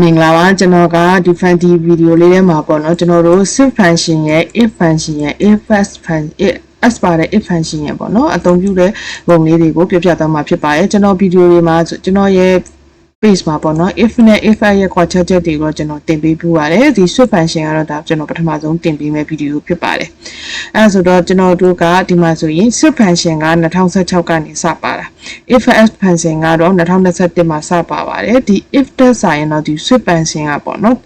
မင်္ဂလာပါကျွန်တော်ကဒီ fan ဒီ video လေးထဲမှာပေါ့နော်ကျွန်တော်တို့ shift function ရဲ့ if function ရဲ့ if first function as ပါတဲ့ if function ရဲ့ပေါ့နော်အသုံးပြုတဲ့ပုံလေးတွေကိုပြပြသွားမှာဖြစ်ပါတယ်ကျွန်တော် video တွေမှာကျွန်တော်ရဲ့ base မှာပေါ့နော် if နဲ့ if ရဲ့ quartet တွေကိုကျွန်တော်တင်ပေးပြပါတယ်ဒီ shift function ကတော့ဒါကျွန်တော်ပထမဆုံးတင်ပေးမယ့် video ဖြစ်ပါတယ်အဲဆိုတော့ကျွန်တော်တို့ကဒီမှာဆိုရင် shift function က2016ကနေစပါတာ if s function ကတော့2021မှာစပါပါတယ်ဒီ if တက်ဆိုင်ရင်တော့ဒီ shift function ကပေါ့နော်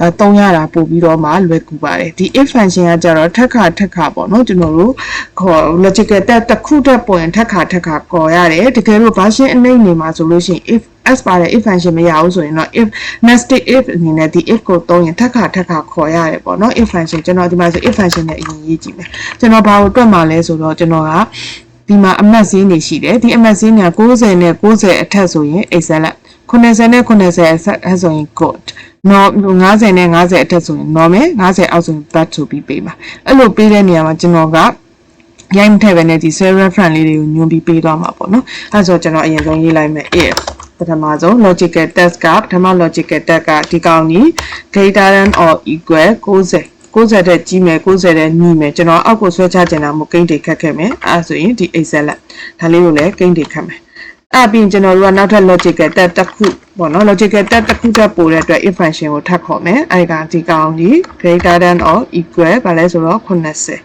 အဲတုံးရတာပို့ပြီးတော့မှလွယ်ကူပါတယ်ဒီ if function ကကြတော့ထက်ခါထက်ခါပေါ့နော်ကျွန်တော်တို့ခေါ် logical တက်တစ်ခုတက်ပေါ်ရင်ထက်ခါထက်ခါခေါ်ရတယ်တကယ်လို့ version အနှိမ့်နေမှာဆိုလို့ရှိရင် if s ပါတဲ့ if function မရဘူးဆိုရင်တော့ if nested if အနေနဲ့ဒီ if ကိုသုံးရင်ထက်ခါထက်ခါခေါ်ရတယ်ပေါ့နော် if function ကျွန်တော်ဒီမှာဆို if function နဲ့အရင်ရေးကြည့်မယ်ကျွန်တော်ဘာကိုတွက်မှာလဲဆိုတော့ကျွန်တော်ကဒီမှာအမှတ်စည်းနေရှိတယ်ဒီအမှတ်စည်းက90နဲ့90အထက်ဆိုရင် excellent 90နဲ့90အထက်ဆိုရင် good နော်90နဲ့90အထက်ဆိုရင် normal 90အောက်ဆိုရင် bad ဆိုပြီးပေးပါအဲ့လိုပေးတဲ့နေရာမှာကျွန်တော်ကရိုက်မထည့်ပဲနဲ့ဒီ cell reference လေးတွေကိုညွှန်ပြီးပေးသွားမှာပေါ့နော်အဲဆိုကျွန်တော်အရင်ဆုံးရေးလိုက်မယ် if ပထမဆုံး logical test ကပထမ logical test ကဒီကောင်ကြီး greater than or equal 90 90တဲ့ကြီးမယ်90တဲ့ညီမယ်ကျွန်တော်အောက်ကိုဆွဲချကျင်တာမို့ကိန်းတွေခတ်ခဲ့မယ်အဲဆိုရင်ဒီ excellent ဒါလေးကိုလည်းကိန်းတွေခတ်မယ်အဲ့ပြီးကျွန်တော်တို့ကနောက်ထပ် logical test တစ်ခုပေါ့နော် logical test တစ်ခုထပ်ပို့တဲ့အတွက် if function ကိုထပ်ခေါ်မယ်အဲ့ဒါဒီကောင်ကြီး greater than or equal ဘာလဲဆိုတော့80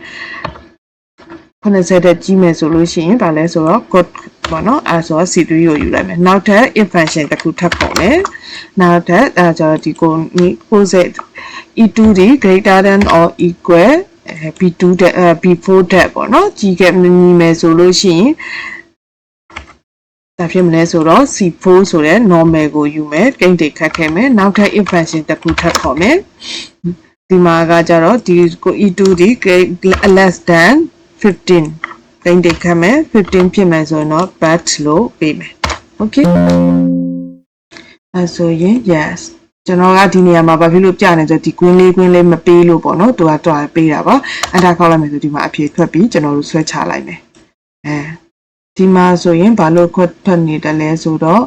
80တဲ့ကြီးမယ်ဆိုလို့ရှိရင်ဒါလဲဆိုတော့ good ပေါ့နော်အဲဆိုတော့ C3 ကိုယူလိုက်မယ်နောက်ထပ် if function တစ်ခုထပ်ပေါ်မယ်နောက်ထပ်အဲကျတော့ဒီကို90 e2 ဒီ greater than or equal b2 တဲ့ b4 တဲ့ပေါ့နော်ကြီးခဲ့မြည်မယ်ဆိုလို့ရှိရင်ဒါဖြစ်မလဲဆိုတော့ C4 ဆိုတဲ့ normal ကိုယူမယ်ကိန်းတွေခတ်ခဲ့မယ်နောက်ထပ် if function တစ်ခုထပ်ခေါ်မယ်ဒီမှာကကြတော့ဒီကို e2 ဒီ less than 15 တိုင်းတိတ်ခတ်မယ်15ဖြစ်မယ်ဆိုရင်တော့ but လို့ပေးမယ် okay အဲဆိုရင် yes ကျွန်တော်ကဒီနေရာမှာဘာဖြစ်လို့ပြနေဆိုဒီ queen လေး queen လေးမပေးလို့ပေါ့နော်သူကတွားပေးတာပါအန်တာခောက်လိုက်မယ်ဆိုဒီမှာအဖြေထွက်ပြီးကျွန်တော်တို့ဆွဲချလိုက်မယ်အဲဒီမှာဆိုရင်ဘာလို့ခွတ်ထွက်နေတယ်လဲဆိုတော့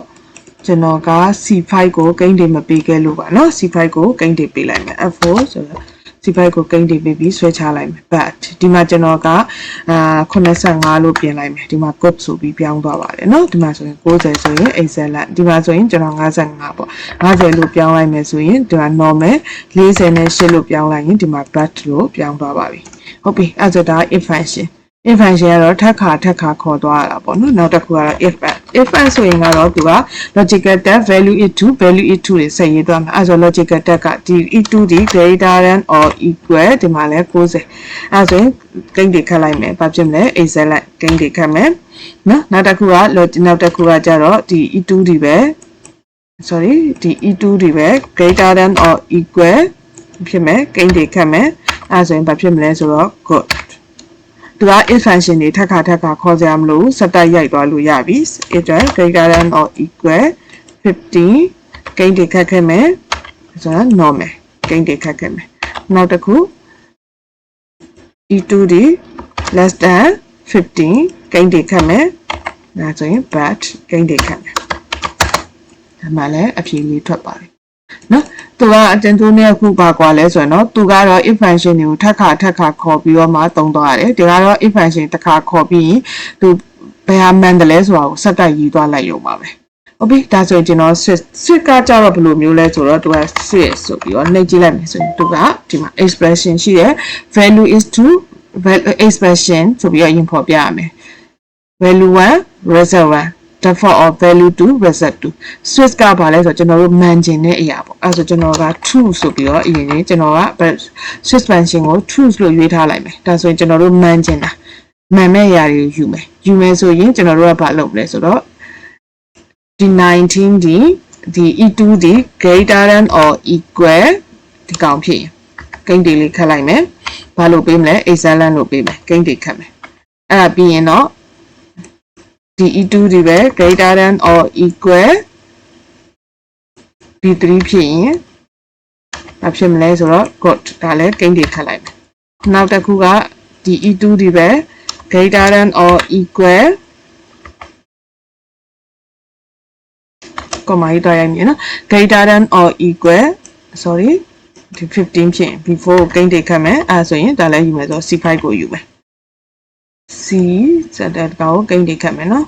ကျွန်တော်က C5 ကိုဂိမ်းတွေမပေးခဲ့လို့ပါနော် C5 ကိုဂိမ်းတွေပေးလိုက်မယ် F4 ဆိုတော့ ဒီဘက်ကိုကိန်းတင်ပြီးပြီးဆွဲချလိုက်မယ် but ဒီမှာကျွန်တော်ကအာ85လို့ပြင်လိုက်မယ်ဒီမှာ code ဆိုပြီးပြောင်းသွားပါတယ်เนาะဒီမှာဆိုရင်90ဆိုရင် excellent ဒီမှာဆိုရင်ကျွန်တော်55ပေါ့50လို့ပြောင်းလိုက်မယ်ဆိုရင်ဒီမှာ normal 40နဲ့8လို့ပြောင်းလိုက်ရင်ဒီမှာ but လို့ပြောင်းသွားပါပြီဟုတ်ပြီအဲ့ဒါဒါ if function if function ကတော့ထက်ခါထက်ခါခေါ်သွားရတာပေါ့နော်နောက်တစ်ခုကတော့ if if ဆိုရင်ကတော့သူက logical tag value is to value is to တွေဆက်ရေးသွားမှာအဲဆို logical tag ကဒီ e2 ဒီ greater than or equal ဒီမှာလဲ90အဲဆိုရင်ကိန်းတွေခတ်လိုက်မယ်ဘာဖြစ်မလဲ excellent ကိန်းတွေခတ်မယ်နော်နောက်တစ်ခုကနောက်တစ်ခုကကြတော့ဒီ e2 ဒီပဲ sorry ဒီ e2 ဒီပဲ greater than or equal ဖြစ်မယ်ကိန်းတွေခတ်မယ်အဲဆိုရင်ဘာဖြစ်မလဲဆိုတော့ good သူက if function တွေထပ်ခါထပ်ခါခေါ်ကြမလို့စက်တက်ရိုက်သွားလို့ရပြီ it greater than or equal 50ဂိမ်းတွေခတ်ခဲ့မယ်ဆိုတော့ normal ဂိမ်းတွေခတ်ခဲ့မယ်နောက်တစ်ခု e2 ဒီ less than 15ဂိမ်းတွေခတ်မယ်ဒါဆိုရင် but ဂိမ်းတွေခတ်မယ်ဒါမှလည်းအဖြေလေးထွက်ပါတယ်နော် သူကအတင်သူနဲ့ခုပါကွာလဲဆိုရင်တော့သူကတော့ if function တွေကိုထပ်ခါထပ်ခါခေါ်ပြီးတော့မှသုံးသွားရတယ်ဒီကတော့ if function တစ်ခါခေါ်ပြီးရင်သူဘယ်ဟာမှန်တယ်လဲဆိုတာကိုစက်တိုက်ရေးသွားလိုက်ရုံပါပဲဟုတ်ပြီဒါဆိုရင်ကျွန်တော် switch switch ကကြတော့ဘယ်လိုမျိုးလဲဆိုတော့သူက switch ဆိုပြီးတော့နှိပ်ကြည့်လိုက်မယ်ဆိုရင်သူကဒီမှာ expression ရှိတယ် value is to expression ဆိုပြီးတော့ရင်ဖော်ပြရမယ် value 1 result 1 default of value to result to switch ကဘာလဲဆိုတော့ကျွန်တော်တို့ man ကျင်တဲ့အရာပေါ့အဲဆိုကျွန်တော်က true ဆိုပြီးတော့အရင်ကြီးကျွန်တော်က switch function ကို true လို့ရွေးထားလိုက်မယ်ဒါဆိုရင်ကျွန်တော်တို့ man ကျင်တာမှန်မဲ့အရာတွေကိုယူမယ်ယူမယ်ဆိုရင်ကျွန်တော်တို့ကဘာလုပ်မလဲဆိုတော့ဒီ19ဒီဒီ e2 ဒီ greater than or equal ဒီကောင်ဖြစ်ရင်ဂိမ်းတွေလေးခတ်လိုက်မယ်ဘာလို့ပေးမလဲ excellent လို့ပေးမယ်ဂိမ်းတွေခတ်မယ်အဲ့ဒါပြီးရင်တော့ ဒီ e2 ဒီပဲ greater than or equal b3 ဖြစ်ရင်ဘာဖြစ်မလဲဆိုတော့ good ဒါလည်းဂိမ်းတွေခတ်လိုက်မယ်နောက်တစ်ခုကဒီ e2 ဒီပဲ greater than or equal comma ကြီးတွားရိုက်မြင်နော် greater than or equal sorry ဒီ15ဖြစ်ရင် before ကိုကိန်းတိတ်ခတ်မယ်အဲဆိုရင်ဒါလည်းယူမယ်ဆိုတော့ C5 ကိုယူမယ် C စတဲ့ကောင်ကိုကိန်းတိတ်ခတ်မယ်နော်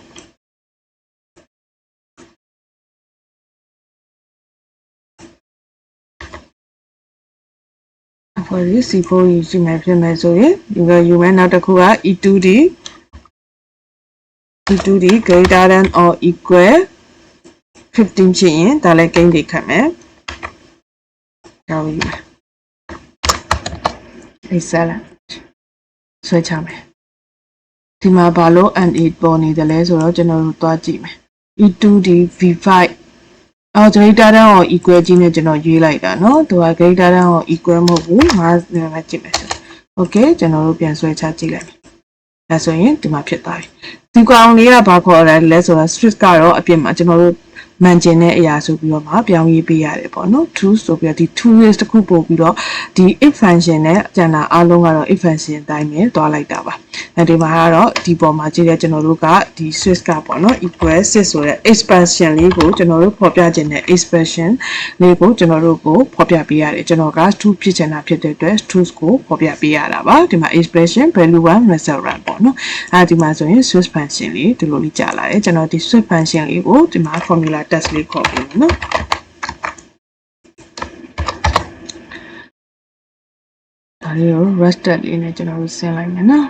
အခုဒီ C4 ယူရှိမယ်ဖြစ်မယ်ဆိုရင်ဒီကယူမယ်နောက်တစ်ခုက E2D E2D greater than or equal 15ဖြစ်ရင်ဒါလည်းကိန်းတိတ်ခတ်မယ်ဒါကိုယူမယ်ဒီဆက်လာဆွဲချမယ် ဒီမှာဘာလို့ N8 ပေါ်နေတယ်လဲဆိုတော့ကျွန်တော်တို့သွားကြည့်မယ် E2D V5 အော် greater than or equal ကြီးနဲ့ကျွန်တော်ရွေးလိုက်တာเนาะသူက greater than or equal မဟုတ်ဘူးငါးပဲကြည့်မယ်ဆို Okay ကျွန်တော်တို့ပြန်ဆွဲချကြည့်လိုက်မယ်ဒါဆိုရင်ဒီမှာဖြစ်သွားပြီဒီကောင်လေးကဘာခေါ်ရလဲဆိုတော့ Swift ကတော့အပြင်မှာကျွန်တော်တို့ မှန်ကျင်တဲ့အရာဆိုပြီးတော့မှပြောင်းရေးပေးရတယ်ပေါ့နော် true ဆိုပြီးတော့ဒီ true is တခုပို့ပြီးတော့ဒီ if function နဲ့ကျန်တာအားလုံးကတော့ if function အတိုင်းပဲတွားလိုက်တာပါအဲဒီမှာကတော့ဒီပေါ်မှာကြည့်တဲ့ကျွန်တော်တို့ကဒီ swift ကပေါ့နော် equal 6ဆိုတဲ့ expansion လေးကိုကျွန်တော်တို့ဖော်ပြခြင်းတဲ့ expression လေးကိုကျွန်တော်တို့ကိုဖော်ပြပေးရတယ်ကျွန်တော်က2ဖြစ်ချင်တာဖြစ်တဲ့အတွက် truth ကိုဖော်ပြပေးရတာပါဒီမှာ expression value 1 result 1ပေါ့နော်အဲဒီမှာဆိုရင် swift function လေးဒီလိုလေးကြာလာတယ်ကျွန်တော်ဒီ swift function လေးကိုဒီမှာ formula test လေးခေါ်ပြီးနော်ဒါလေးကို rested လေးနဲ့ကျွန်တော်တို့ဆင်းလိုက်မယ်နော်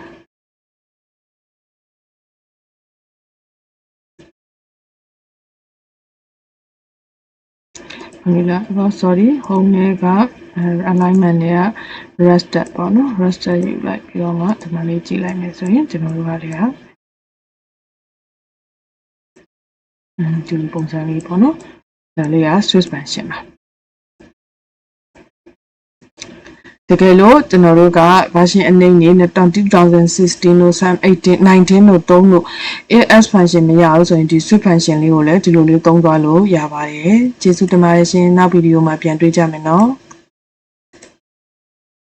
formula တော့ sorry home နဲ့က alignment တွေက rested ပေါ့နော် rested ယူလိုက်ပြီးတော့မှဒီမှာလေးကြည့်လိုက်မယ်ဆိုရင်ကျွန်တော်တို့ကတွေက အင်းဒီပုံစံလေးပေါ့နော်ဒါလေးက Swiss function ပါတကယ်လို့ကျွန်တော်တို့က version အနှိမ့်နေ2016လို့18 19လို့3လို့ AS function မရဘူးဆိုရင်ဒီ Swift function လေးကိုလည်းဒီလိုလေးသုံးသွားလို့ရပါတယ်ကျေးဇူးတင်ပါတယ်ရှင်နောက်ဗီဒီယိုမှာပြန်တွေ့ကြမယ်နော်